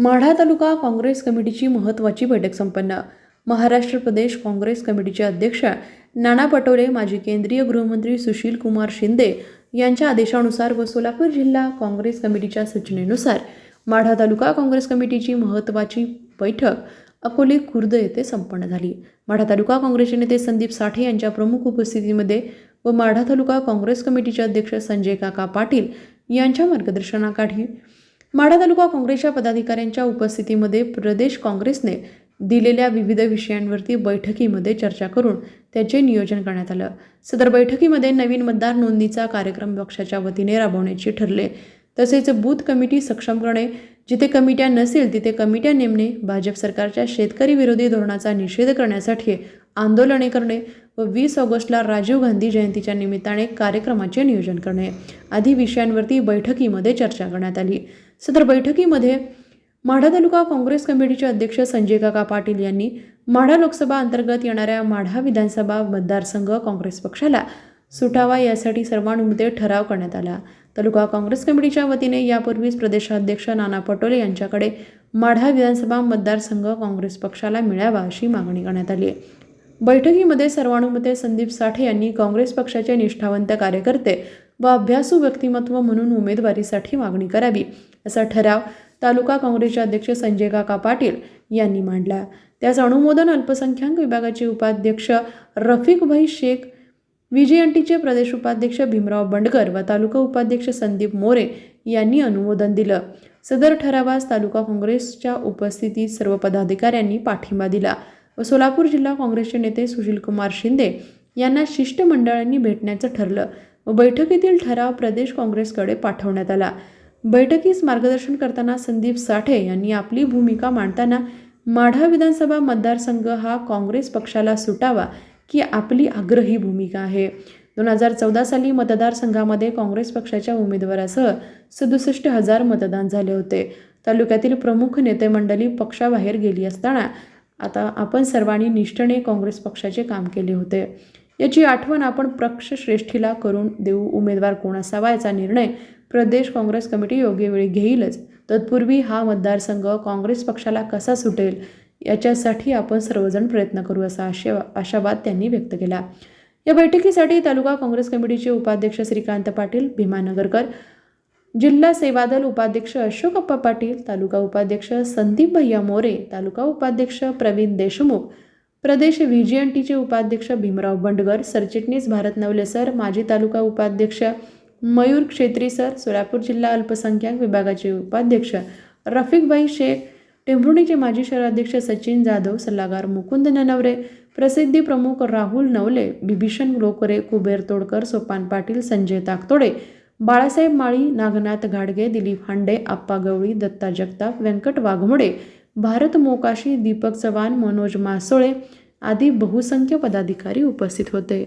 माढा तालुका काँग्रेस कमिटीची महत्त्वाची बैठक संपन्न. महाराष्ट्र प्रदेश काँग्रेस कमिटीचे अध्यक्ष नाना पटोले माजी केंद्रीय गृहमंत्री सुशील कुमार शिंदे यांच्या आदेशानुसार व सोलापूर जिल्हा काँग्रेस कमिटीच्या सूचनेनुसार माढा तालुका काँग्रेस कमिटीची महत्त्वाची बैठक अकोले खुर्द येथे संपन्न झाली. माढा तालुका काँग्रेसचे नेते संदीप साठे यांच्या प्रमुख उपस्थितीमध्ये व माढा तालुका काँग्रेस कमिटीचे अध्यक्ष संजय काका पाटील यांच्या मार्गदर्शनाखाली माढा तालुका काँग्रेसच्या पदाधिकाऱ्यांच्या उपस्थितीमध्ये प्रदेश काँग्रेसने दिलेल्या विविध विषयांवरती बैठकीमध्ये चर्चा करून त्याचे नियोजन करण्यात आलं. सदर बैठकीमध्ये नवीन मतदार नोंदणीचा कार्यक्रम पक्षाच्या वतीने राबवण्याचे ठरले. तसेच बूथ कमिटी सक्षम करणे जिथे कमिट्या नसेल तिथे कमिट्या नेमणे भाजप सरकारच्या शेतकरी विरोधी धोरणाचा निषेध करण्यासाठी आंदोलने करणे व वीस ऑगस्टला राजीव गांधी जयंतीच्या निमित्ताने कार्यक्रमाचे नियोजन करणे. आदी विषयांवरती बैठकीमध्ये चर्चा करण्यात आली. सदर बैठकीमध्ये माढा तालुका काँग्रेस कमिटीचे अध्यक्ष संजय काका पाटील यांनी माढा लोकसभा अंतर्गत येणाऱ्या माढा विधानसभा मतदारसंघ काँग्रेस पक्षाला सुटावा यासाठी सर्वानुमते ठराव करण्यात आला. तालुका काँग्रेस कमिटीच्या वतीने यापूर्वीच प्रदेशाध्यक्ष नाना पटोले यांच्याकडे माढा विधानसभा मतदारसंघ काँग्रेस पक्षाला मिळावा अशी मागणी करण्यात आली. आहे बैठकीमध्ये सर्वानुमते संदीप साठे यांनी काँग्रेस पक्षाचे निष्ठावंत कार्यकर्ते व अभ्यासू व्यक्तिमत्व म्हणून उमेदवारीसाठी मागणी करावी असा ठराव तालुका काँग्रेसचे अध्यक्ष संजय काका पाटील यांनी मांडला. त्यास अनुमोदन अल्पसंख्याक विभागाचे उपाध्यक्ष रफिकभाई शेख व्हीजीएनटीचे प्रदेश उपाध्यक्ष भीमराव बंडकर व तालुका उपाध्यक्ष संदीप मोरे यांनी अनुमोदन दिलं. सदर ठरावास तालुका काँग्रेसच्या उपस्थितीत सर्व पदाधिकाऱ्यांनी पाठिंबा दिला. व सोलापूर जिल्हा काँग्रेसचे नेते सुशीलकुमार शिंदे यांना शिष्टमंडळांनी भेटण्याचं ठरलं व बैठकीतील ठराव प्रदेश काँग्रेसकडे पाठवण्यात आला. बैठकीस मार्गदर्शन करताना संदीप साठे यांनी आपली भूमिका मांडताना माढा विधानसभा मतदारसंघ हा काँग्रेस पक्षाला सुटावा की आपली आग्रही भूमिका आहे. दोन हजार चौदा साली मतदारसंघामध्ये काँग्रेस पक्षाच्या उमेदवारासह सदुसष्ट हजार मतदान झाले होते. तालुक्यातील प्रमुख नेते मंडळी पक्षाबाहेर गेली असताना आता आपण सर्वांनी निष्ठेने काँग्रेस पक्षाचे काम केले होते. याची आठवण आपण पक्षश्रेष्ठीला करून देऊ उमेदवार कोण असावा याचा निर्णय प्रदेश काँग्रेस कमिटी योग्य वेळी घेईलच. तत्पूर्वी हा मतदारसंघ काँग्रेस पक्षाला कसा सुटेल याच्यासाठी आपण सर्वजण प्रयत्न करू असा आशा आशावाद त्यांनी व्यक्त केला. या बैठकीसाठी तालुका काँग्रेस कमिटीचे उपाध्यक्ष श्रीकांत पाटील भीमानगरकर जिल्हा सेवादल उपाध्यक्ष अशोकप्पा पाटील तालुका उपाध्यक्ष संदीप भैया मोरे तालुका उपाध्यक्ष प्रवीण देशमुख प्रदेश व्ही जी एन टीचे उपाध्यक्ष भीमराव बंडगर सरचिटणीस भारत नवले सर माजी तालुका उपाध्यक्ष मयूर क्षेत्री सर सोलापूर जिल्हा अल्पसंख्याक विभागाचे उपाध्यक्ष रफिकबाई शेख टेंभुर्णीचे माजी शहराध्यक्ष सचिन जाधव सल्लागार मुकुंद ननवरे प्रसिद्धी प्रमुख राहुल नवले बिभीषण लोकरे कुबेर तोडकर सोपान पाटील संजय ताकतोडे बाळासाहेब माळी नागनाथ घाडगे दिलीप हांडे आप्पा गवळी दत्ता जगताप व्यंकट वाघमोडे भारत मोकाशी दीपक चव्हाण मनोज मासोळे आदी बहुसंख्य पदाधिकारी उपस्थित होते.